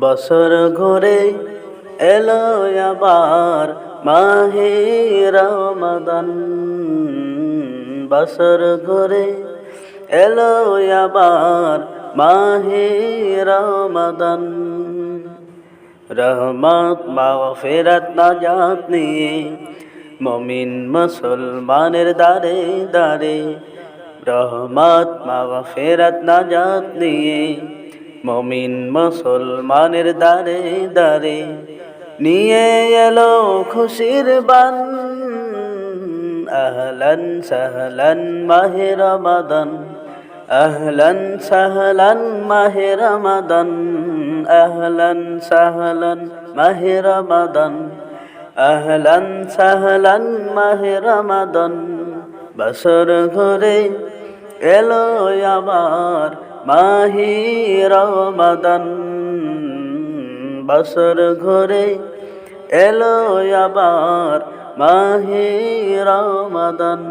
বছর ঘুরে এলো আবার মাহে রমাদান। বছর ঘুরে এলো আবার মাহে রমাদান। রহমত মাগফিরাত নাজাত নিয়ে মমিন মুসলমানের দারে দারে রহমত মাগফিরাত নাজাত নিয়ে মমিন মুসলমানের দারে দারে নিয়ে এলো খুশির বান। আহলান সাহলান মাহে রমাদান, আহলান সাহলান মাহে রমাদান, আহলান সাহলান মাহে রমাদান, আহলান সাহলান মাহে রমাদান। বছর ঘরে এলো আবার মাহি রমাদান বছর ঘরে এলো আবার মাহি রমাদান।